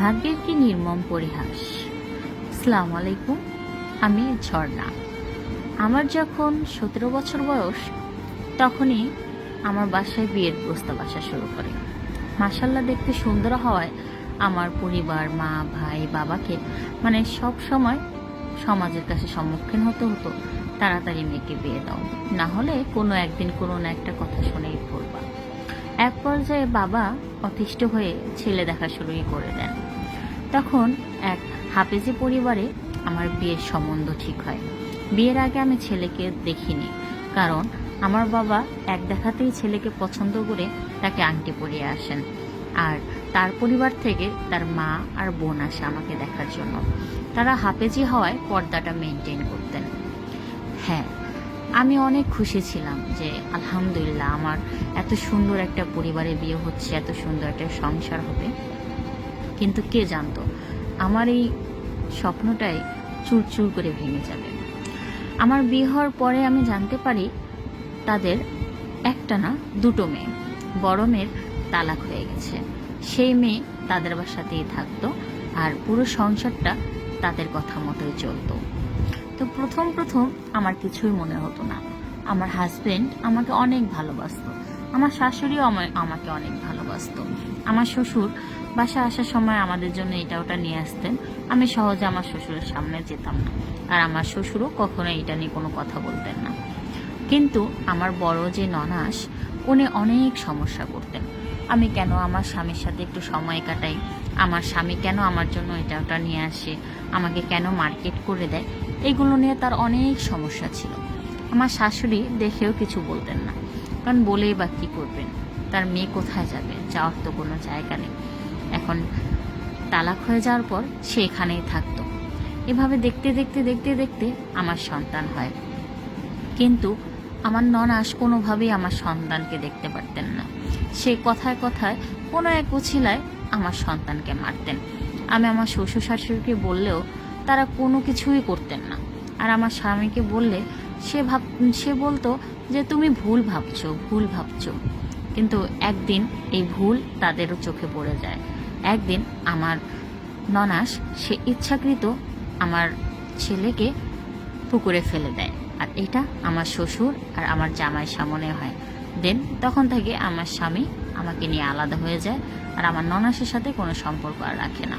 ভাগ্যের কি নির্মম পরিহাস? আসসালামু আলাইকুম, আমি ঝর্ণা। আমার যখন সতেরো বছর বয়স, তখনই আমার বাসায় বিয়ের প্রস্তাব আসা শুরু করে। মাসাল্লাহ দেখতে সুন্দর হওয়ায় আমার পরিবার, মা, ভাই, বাবাকে মানে সব সময় সমাজের কাছে সম্মুখীন হতে হতো, তাড়াতাড়ি মেয়েকে বিয়ে দাও। না হলে কোনো একদিন কোনো না একটা কথা শুনেই পড়বা। এক পর্যায়ে বাবা অতিষ্ঠ হয়ে ছেলে দেখা শুরুই করে দেন। তখন এক হাফেজি পরিবারে আমার বিয়ের সম্বন্ধ ঠিক হয়। বিয়ের আগে আমি ছেলেকে দেখিনি, কারণ আমার বাবা এক দেখাতেই ছেলেকে পছন্দ করে তাকে আংটি পরিয়ে আসেন আর তার পরিবার থেকে তার মা আর বোন আসে আমাকে দেখার জন্য। তারা হাফেজি হওয়ায় পর্দাটা মেনটেন করতেন। হ্যাঁ আমি অনেক খুশি ছিলাম যে আলহামদুলিল্লাহ আমার এত সুন্দর একটা পরিবারে বিয়ে হচ্ছে, এত সুন্দর একটা সংসার হবে। কিন্তু কে জানতো? আমার এই স্বপ্নটাই চুরচুর করে ভেঙে যাবে। আমার বিয়ে হওয়ার পরে আমি জানতে পারি, তাদের একটা না, দুটো মেয়ে। বড় মেয়ের তালাক হয়ে গেছে। সেই মেয়ে তাদের বাসাতেই থাকতো আর পুরো সংসারটা তাদের কথা মতোই চলতো। তো প্রথম প্রথম আমার কিছুই মনে হতো না। আমার হাজবেন্ড আমাকে অনেক ভালোবাসতো। আমার শাশুড়িও আমা- আমাকে অনেক ভালোবাসতো। আমার শ্বশুর বাসা আসার সময় আমাদের জন্য এটা ওটা নিয়ে আসতেন। আমি সহজে আমার শ্বশুরের সামনে যেতাম না। আর আমার শ্বশুরও কখনো এটা নিয়ে কোনো কথা বলতেন না। কিন্তু আমার বড় যে ননাস, উনি অনেক সমস্যা করতেন। আমি কেন আমার স্বামীর সাথে একটু সময় কাটাই? আমার স্বামী কেন আমার জন্য এটা ওটা নিয়ে আসে? আমাকে কেন মার্কেট করে দেয়? এগুলো নিয়ে তার অনেক সমস্যা ছিল। আমার শাশুড়ি দেখেও কিছু বলতেন না। কারণ বলেই বা কী করবেন? তার মেয়ে কোথায় যাবে? যাওয়ার তো কোনো জায়গা নেই। এখন তালাক হয়ে যাওয়ার পর সে এখানেই থাকতো। এভাবে দেখতে দেখতে দেখতে দেখতে আমার সন্তান হয়। কিন্তু আমার ননাস কোনোভাবেই আমার সন্তানকে দেখতে পারতেন না। সে কথায় কথায় কোনো এক উছিলায় আমার সন্তানকে মারতেন। আমি আমার শ্বশুর শাশুড়িকে বললেও তারা কোনো কিছুই করতেন না। আর আমার স্বামীকে বললে সে ভাব, সে বলতো যে, তুমি ভুল ভাবছ ভুল ভাবছ। কিন্তু একদিন এই ভুল তাদেরও চোখে পড়ে যায়। একদিন আমার ননাস, সে ইচ্ছাকৃত আমার ছেলেকে পুকুরে ফেলে দেয়। আর এটা আমার শ্বশুর আর আমার জামাই সামনে হয়। দেন তখন থেকে আমার স্বামী আমাকে নিয়ে আলাদা হয়ে যায় আর আমার ননাসের সাথে কোনো সম্পর্ক আর রাখে না।